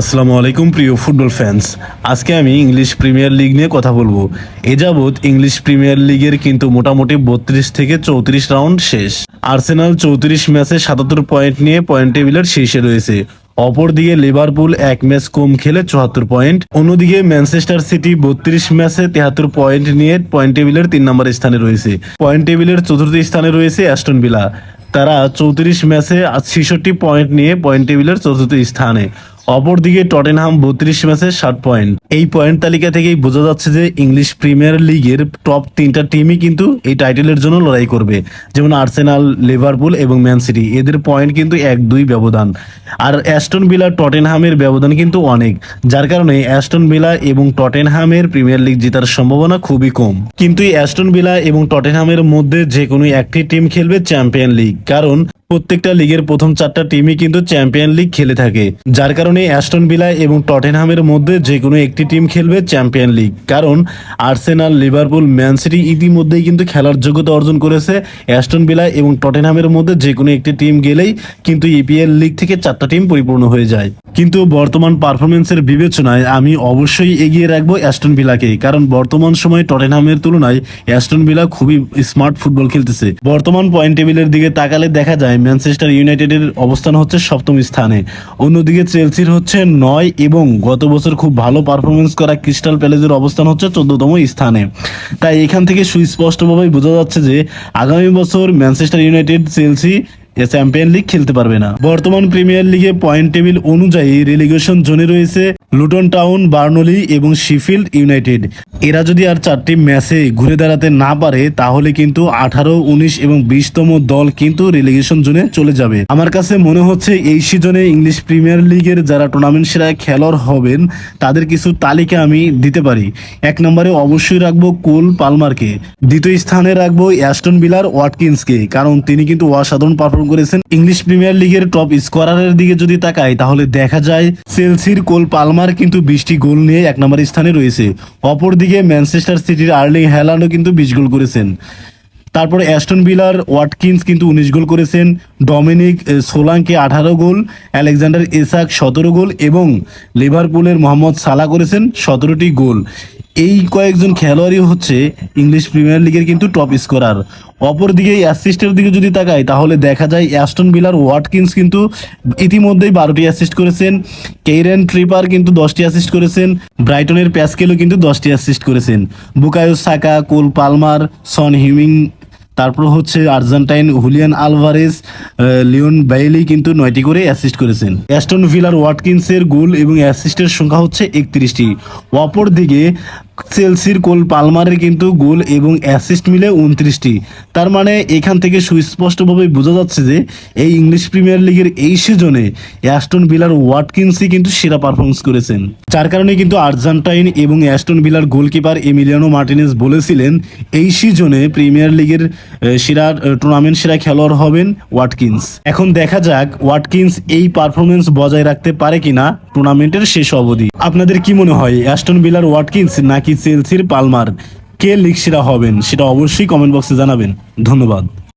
আসসালামু আলাইকুম, প্রিয় ফুটবল ফ্যান্স আজকে আমি ইংলিশ প্রিমিয়ার লিগ নিয়ে কথা বলব। এ যাবৎ ইংলিশ প্রিমিয়ার লিগের কিন্তু মোটামুটি বত্রিশ থেকে চৌত্রিশ রাউন্ড শেষ। আর্সেনাল চৌত্রিশ ম্যাচে সাতাত্তর পয়েন্ট নিয়ে পয়েন্ট টেবিলের শীর্ষে রয়েছে। অপরদিকে লিভারপুল এক ম্যাচ কম খেলে চুয়াত্তর পয়েন্ট অন্যদিকে ম্যানচেস্টার সিটি বত্রিশ ম্যাচে তেহাত্তর পয়েন্ট নিয়ে পয়েন্ট টেবিলের তিন নম্বর স্থানে রয়েছে। পয়েন্ট টেবিলের চতুর্থ স্থানে রয়েছে অ্যাস্টন ভিলা। তারা চৌত্রিশ ম্যাচে ছেষট্টি পয়েন্ট নিয়ে পয়েন্ট টেবিলের চতুর্থ স্থানে। অপরদিকে টটেনহাম বত্রিশ ম্যাচে ষাট পয়েন্ট। এই পয়েন্ট তালিকা থেকেই বোঝা যাচ্ছে যে ইংলিশ প্রিমিয়ার লিগের টপ তিনটা টিমই কিন্তু এই টাইটেলের জন্য লড়াই করবে। যেমন আর্সেনাল, লিভারপুল এবং ম্যান সিটি। এদের পয়েন্ট কিন্তু এক দুই ব্যবধান। আর অ্যাস্টন ভিলা, টটেনহামের ব্যবধান কিন্তু অনেক। যার কারণে অ্যাস্টন ভিলা এবং টটেনহামের প্রিমিয়ার লিগ জেতার সম্ভাবনা খুবই কম। কিন্তু অ্যাস্টন ভিলা এবং টটেনহামের মধ্যে যে কোনো একটি টিম খেলবে চ্যাম্পিয়ন লিগ। কারণ প্রত্যেকটা লিগের প্রথম চারটা টিমই কিন্তু চ্যাম্পিয়ন লিগ খেলে থাকে। যার কারণে অ্যাস্টন ভিলা এবং টটেনহামের মধ্যে যে কোনো একটি টিম খেলবে চ্যাম্পিয়ন লিগ কারণ আর্সেনাল লিভারপুল ম্যান সিটি ইতিমধ্যেই কিন্তু খেলার যোগ্যতা অর্জন করেছে অ্যাস্টন ভিলা এবং টটেনহামের মধ্যে যে কোনো একটি টিম গেলেই কিন্তু ইপিএল লিগ থেকে চারটা টিম পরিপূর্ণ হয়ে যায়। কিন্তু বর্তমান পারফরমেন্সের বিবেচনায় আমি অবশ্যই এগিয়ে রাখব অ্যাস্টন ভিলাকে কারণ বর্তমান সময়ে টটেনহামের তুলনায় অ্যাস্টন ভিলা খুবই স্মার্ট ফুটবল খেলতেছে। বর্তমান পয়েন্ট টেবিলের দিকে তাকালে দেখা যায় ম্যানচেস্টার ইউনাইটেডের অবস্থান হচ্ছে সপ্তম স্থানে। অন্যদিকে চেলসির হচ্ছে নয় এবং গত বছর খুব ভালো পারফরমেন্স করা ক্রিস্টাল প্যালেসের অবস্থান হচ্ছে চোদ্দতম স্থানে। তাই এখান থেকে সুস্পষ্টভাবেই বোঝা যাচ্ছে যে আগামী বছর Manchester United Chelsea champion league খেলতে পারবে না। বর্তমান প্রিমিয়ার লিগে পয়েন্ট টেবিল অনুযায়ী রেলিগেশন জোনে রয়েছে লুটন টাউন, বার্নলি এবং শিফিল্ড ইউনাইটেড। এরা যদি আর চারটি ম্যাচে ঘুরে দাঁড়াতে না পারে, তাহলে কিন্তু আঠারো, উনিশ এবং বিশতম দল কিন্তু রেলিগেশন জোনে চলে যাবে। আমার কাছে মনে হচ্ছে এই সিজনে ইংলিশ প্রিমিয়ার লিগের যারা টুর্নামেন্ট সেরা খেলোয়াড় হবেন, তাদের কিছু তালিকা আমি দিতে পারি। এক নম্বরে অবশ্যই রাখব কোল পালমারকে। দ্বিতীয় স্থানে রাখব অ্যাস্টন বিলার ওয়াটকিন্সকে, কারণ তিনি কিন্তু অসাধারণ পারফর্ম করেছেন। ইংলিশ প্রিমিয়ার লিগের টপ স্কোয়ারের দিকে যদি তাকাই, তাহলে দেখা যায় চেলসির কোল পালমার কিন্তু বিশটি গোল নিয়ে এক নম্বর স্থানে রয়েছে। অপরদিকে ম্যানচেস্টার সিটির আর্লিং হ্যালান্ডও কিন্তু বিশ গোল করেছেন। তারপরে অ্যাস্টন বিলার ওয়াটকিন্স কিন্তু উনিশ গোল করেছেন ডমিনিক সোলাঙ্কে আঠারো গোল আলেকজান্ডার এসাক সতেরো গোল এবং লিভারপুলের মোহাম্মদ সালা করেছেন সতেরোটি গোল। এই কয়েকজন খেলোয়াড়ই হচ্ছে ইংলিশ প্রিমিয়ার লিগের কিন্তু টপ স্কোরার অপরদিকে অ্যাসিস্টের দিকে যদি তাকাই, তাহলে দেখা যায় অ্যাস্টন বিলার ওয়াটকিন্স কিন্তু ইতিমধ্যেই বারোটি অ্যাসিস্ট করেছেন কেইরেন ট্রিপার কিন্তু দশটি অ্যাসিস্ট করেছেন ব্রাইটনের প্যাসকেলও কিন্তু দশটি অ্যাসিস্ট করেছেন। বুকায়ো সাকা কোল পালমার সন হিউমিং তারপর হচ্ছে Argentine Julian Alvarez Leon Bailey কিন্তু নয়টি করে অ্যাসিস্ট করেছেন। অ্যাস্টন ভিলার ওয়াটকিন্সের গোল এবং অ্যাসিস্টের সংখ্যা হচ্ছে একত্রিশটি। অপরদিকে চেলসির কোল পালমারের কিন্তু গোল এবং অ্যাসিস্ট মিলে উনত্রিশটি তার মানে এখান থেকে সুস্পষ্টভাবে বোঝা যাচ্ছে যে এই ইংলিশ প্রিমিয়ার লিগের এই সিজনে অ্যাস্টন ভিলার ওয়াটকিন্সই কিন্তু সেরা পারফরমেন্স করেছেন। যার কারণে কিন্তু আর্জেন্টাইন এবং অ্যাস্টন ভিলার গোলকিপার এমিলিয়ানো মার্টিনেস বলেছিলেন, এই সিজনে প্রিমিয়ার লিগের সেরা টুর্নামেন্ট সেরা খেলোয়াড় হবেন ওয়াটকিন্স। এখন দেখা যাক ওয়াটকিন্স এই পারফরমেন্স বজায় রাখতে পারে কিনা টুর্নামেন্টের শেষ অবধি। আপনাদের কি মনে হয়, অ্যাস্টন ভিলার ওয়াটকিন্স নাকি চেলসির পালমার কে লিগ সেরা হবেন সেটা অবশ্যই কমেন্ট বক্সে জানাবেন। ধন্যবাদ।